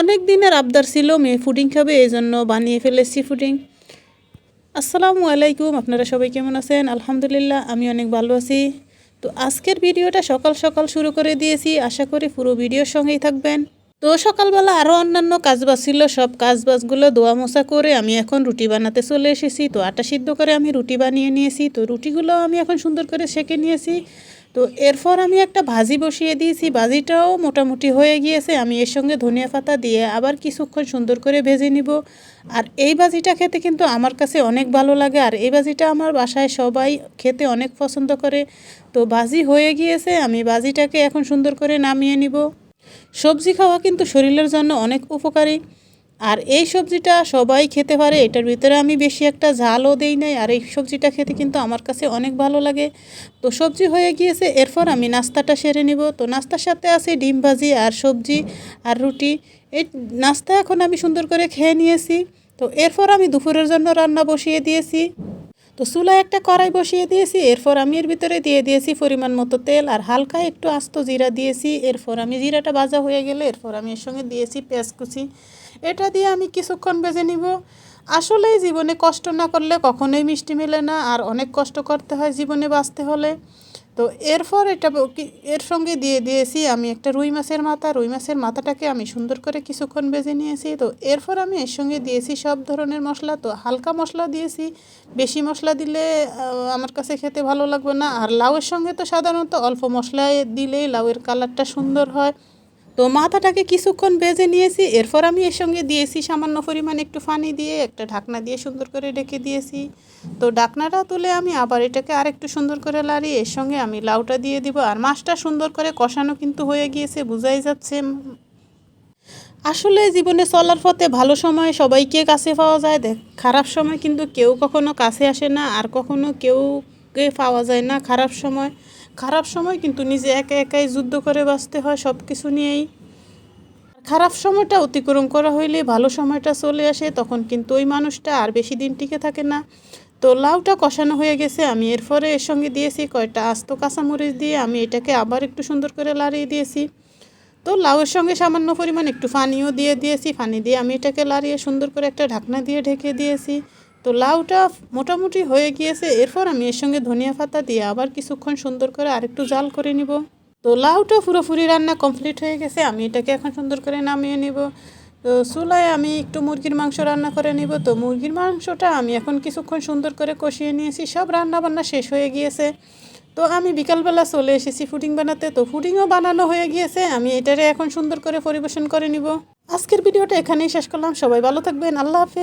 অনেক দিনের আবদার ছিল মেয়ে ফুডিং খাবে এই জন্য বানিয়ে ফেলেছি ফুডিং আসসালামু আলাইকুম, আপনারা সবাই কেমন আছেন? আলহামদুলিল্লাহ, আমি অনেক ভালো আছি। তো আজকের ভিডিওটা সকাল সকাল শুরু করে দিয়েছি। আশা করি পুরো ভিডিওর সঙ্গেই থাকবেন। তো সকালবেলা আরও অন্যান্য কাজবাজ ছিল, সব কাজবাজগুলো দোয়া মোছা করে আমি এখন রুটি বানাতে চলে এসেছি। তো আটা সিদ্ধ করে আমি রুটি বানিয়ে নিয়েছি। তো রুটিগুলো আমি এখন সুন্দর করে সেঁকে নিয়েছি। তো এরপর আমি একটা ভাজি বসিয়ে দিয়েছি। ভাজিটাও মোটামুটি হয়ে গিয়েছে। আমি এর সঙ্গে ধনিয়া পাতা দিয়ে আবার কিছুক্ষণ সুন্দর করে ভেজে নিব। আর এই ভাজিটা খেতে কিন্তু আমার কাছে অনেক ভালো লাগে। আর এই ভাজিটা আমার বাসায় সবাই খেতে অনেক পছন্দ করে। তো ভাজি হয়ে গিয়েছে। আমি ভাজিটাকে এখন সুন্দর করে নামিয়ে নিব। সবজি খাওয়া কিন্তু শরীরের জন্য অনেক উপকারী। আর এই সবজিটা সবাই খেতে পারে, এটার ভিতরে আমি বেশি একটা ঝালও দেই নাই, আর এই সবজিটা খেতে কিন্তু আমার কাছে অনেক ভালো লাগে। তো সবজি হয়ে গিয়েছে, এরপর আমি নাস্তাটা সেরে নিব। তো নাস্তার সাথে আছে ডিম ভাজি আর সবজি আর রুটি। এই নাস্তা এখন আমি সুন্দর করে খেয়ে নিয়েছি। তো এরপর আমি দুপুরের জন্য রান্না বসিয়ে দিয়েছি। তো চুলায় একটা কড়াই বসিয়ে দিয়েছি, এরপর আমি এর ভিতরে দিয়ে দিয়েছি পরিমাণ মতো তেল আর হালকা একটু আস্ত জিরা দিয়েছি, এরপর আমি জিরাটা ভাজা হয়ে গেলে এরপর আমি এর সঙ্গে দিয়েছি পেঁয়াজ কুচি। এটা দিয়ে আমি কিছুক্ষণ বেজে নিব। আসলে জীবনে কষ্ট না করলে কখনোই মিষ্টি মেলে না আর অনেক কষ্ট করতে হয় জীবনে বাঁচতে হলে। তো এরপর এটা এর সঙ্গে দিয়ে দিয়েছি আমি একটা রুই মাছের মাথা। রুই মাছের মাথাটাকে আমি সুন্দর করে কিছুক্ষণ বেজে নিয়েছি। তো এরপর আমি এর সঙ্গে দিয়েছি সব ধরনের মশলা। তো হালকা মশলা দিয়েছি। বেশি মশলা দিলে আমার কাছে খেতে ভালো লাগবে না। আর লাউয়ের সঙ্গে তো সাধারণত অল্প মশলায় দিলেই লাউয়ের কালারটা সুন্দর হয়। তো মাথাটাকে কিছুক্ষণ ভেজে নিয়েছি, এরপর আমি এর সঙ্গে দিয়েছি সামান্য পরিমাণ একটু পানি দিয়ে, একটা ঢাকনা দিয়ে সুন্দর করে ঢেকে দিয়েছি। তো ঢাকনাটা তুলে আমি আবার এটাকে আর একটু সুন্দর করে লাড়িয়ে এর সঙ্গে আমি লাউটা দিয়ে দিব। আর মাছটা সুন্দর করে কষানো কিন্তু হয়ে গিয়েছে, বোঝাই যাচ্ছে। আসলে জীবনে চলার পথে ভালো সময় সবাইকে কাছে পাওয়া যায়, দেখ, খারাপ সময় কিন্তু কেউ কখনো কাছে আসে না, আর কখনো কেউকে পাওয়া যায় না খারাপ সময়। খারাপ সময় কিন্তু নিজে একা একাই যুদ্ধ করে বাঁচতে হয় সব কিছু নিয়েই। খারাপ সময়টা অতিক্রম করা হইলে ভালো সময়টা চলে আসে, তখন কিন্তু ওই মানুষটা আর বেশি দিন টিকে থাকে না। তো লাউটা কষানো হয়ে গেছে, আমি এরপরে এর সঙ্গে দিয়েছি কয়টা আস্ত কাঁচামরিচ দিয়ে আমি এটাকে আবার একটু সুন্দর করে লাড়িয়ে দিয়েছি। তো লাউয়ের সঙ্গে সামান্য পরিমাণ একটু পানিও দিয়ে দিয়েছি, পানি দিয়ে আমি এটাকে লাড়িয়ে সুন্দর করে একটা ঢাকনা দিয়ে ঢেকে দিয়েছি। তো লাউটা মোটামুটি হয়ে গিয়েছে, এরপর আমি এর সঙ্গে ধনিয়া পাতা দিয়ে আবার কিছুক্ষণ সুন্দর করে আরেকটু জাল করে নিব। তো লাউটা পুরোপুরি রান্না কমপ্লিট হয়ে গেছে, আমি এটাকে এখন সুন্দর করে নামিয়ে নিব। তো চুলায় আমি একটু মুরগির মাংস রান্না করে নিব। তো মুরগির মাংসটা আমি এখন কিছুক্ষণ সুন্দর করে কষিয়ে নিয়েছি, সব রান্না বান্না শেষ হয়ে গিয়েছে। তো আমি বিকালবেলা চলে এসেছি ফুডিং বানাতে, তো ফুডিংও বানানো হয়ে গিয়েছে, আমি এটারে এখন সুন্দর করে পরিবেশন করে নিব। আজকের ভিডিওটা এখানেই শেষ করলাম, সবাই ভালো থাকবেন, আল্লাহ হাফেজ।